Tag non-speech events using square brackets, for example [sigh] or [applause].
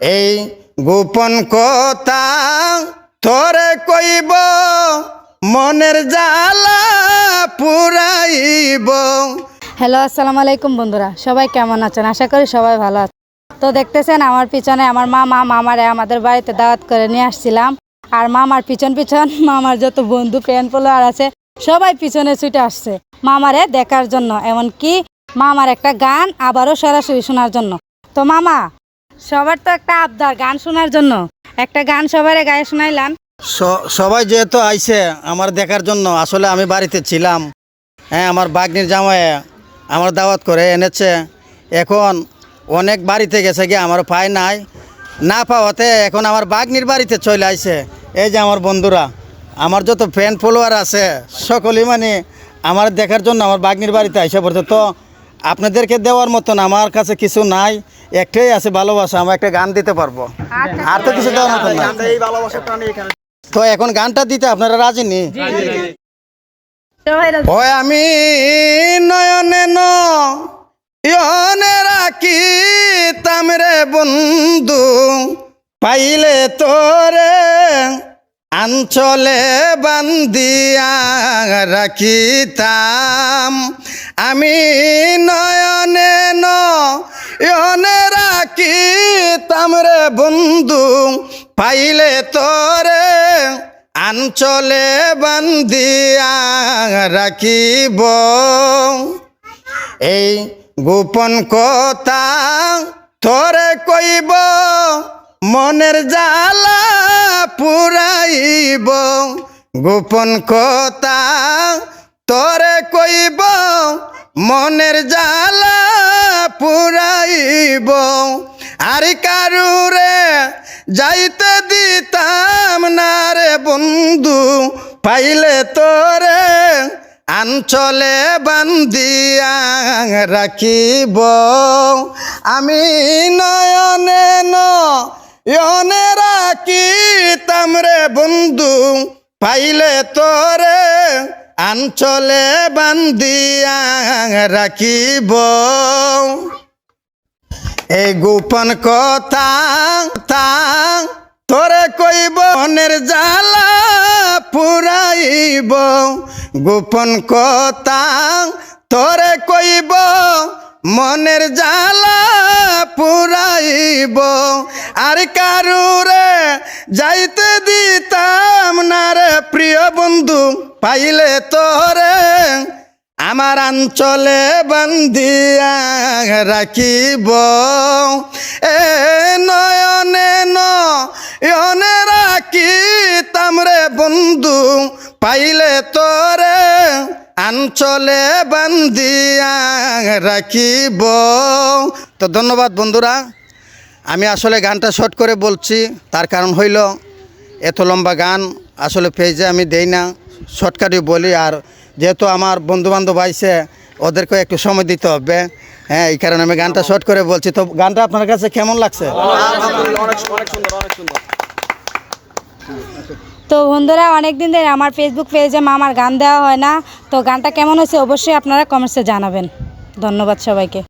এই গোপন কথা তোরে কইব, মনের জ্বালা পুরাইব। হ্যালো, আসসালামু আলাইকুম বন্ধুরা, সবাই কেমন আছেন? আশা করি সবাই ভালো আছেন। তো দেখতেছেন, আমার পিছনে আমার মামা, মামারে আমাদের বাড়িতে দাওয়াত করে নিয়ে আসছিলাম। আর মামার পিছন পিছন [laughs] মামার যত বন্ধু প্যান ফলোয়ার আছে, সবাই পিছনে ছুটে আসছে। মামারে দেখার জন্য, এমনকি মামার একটা গান আবারও সরাসরি শোনার জন্য। তো মামা সবার তো একটা আবদার গান শোনার জন্য। একটা গান সবারে গায়ে শোনাইলাম। সবাই যেহেতু আইছে আমার দেখার জন্য, আসলে আমি বাড়িতে ছিলাম। হ্যাঁ আমার বাগনির জামাই আমার দাওয়াত করে এনেছে। এখন অনেক বাড়িতে গেছে গিয়ে আমার পায় নাই। না পাওয়াতে এখন আমার বাগনির বাড়িতে চলে আইছে। এই যে আমার বন্ধুরা, আমার যত ফ্যান ফলোয়ার আছে, সকলেই মানে আমার দেখার জন্য আমার বাগনির বাড়িতে আইসে পড়ছে তো আপনাদেরকে দেওয়ার মতন আমার কাছে কিছু নাই একটাই আছে ভালোবাসা আমার একটা গান দিতে পারব। আর তো কিছু দেওয়ার মতন তো এখন গানটা দিতে আপনারা রাজি নি। ওই আমি নয়নে নয়নে রাখি তামরে বন্ধু পাইলে তোরে আঞ্চলে বান্দিয়া রাখিতাম। আমি নয়নে নয়নে রাখি তামরে বন্ধু, পাইলে তোরে আঞ্চলে বান্দিয়া রাখিব। এই গোপন কথা তোরে কইব, মনের জ্বালা পুরাইব গোপন কথা, তোরে কইব মনের জ্বালা পুরাইব। আর কারুরে যাইতে দিতাম না রে বন্ধু, পাইলে তোরে আঞ্চলে বান্দিয়া রাখিব। আমি নয়নে নয়নে রাখি তামরে বন্ধু? পাইলে তোরে আঞ্চলে বান্দিয়া রাখিব। এই গোপন কথা তোরে কইব, মনের জ্বালা পুরাইব। গোপন কথা তোরে কইব মনের জ্বালা পুরাইব। আর কারুরে যাইতে দিতাম না রে প্রিয় বন্ধু, পাইলে তোরে আমার অঞ্চলে বন্দিয়া রাখিব। এ নয়নে নয়নে রাখি তামরে বন্ধু, পাইলে তোরে অঞ্চলে বান্দিয়া রাখিব। তো ধন্যবাদ বন্ধুরা আমি আসলে গানটা শর্ট করে বলছি তার কারণ হইল এত লম্বা গান আসলে পেজে আমি দেই না শর্টকাটই বলি। আর যেহেতু আমার বন্ধুবান্ধব আইসে ওদেরকে একটু সময় দিতে হবে। হ্যাঁ এই কারণে আমি গানটা শর্ট করে বলছি। তো গানটা আপনার কাছে কেমন লাগছে? তো বন্ধুরা অনেক দিন ধরে আমার ফেসবুক পেজে মামার গান দেওয়া হয় না। তো গানটা কেমন হয়েছে অবশ্যই আপনারা কমেন্টসে জানাবেন। ধন্যবাদ সবাইকে।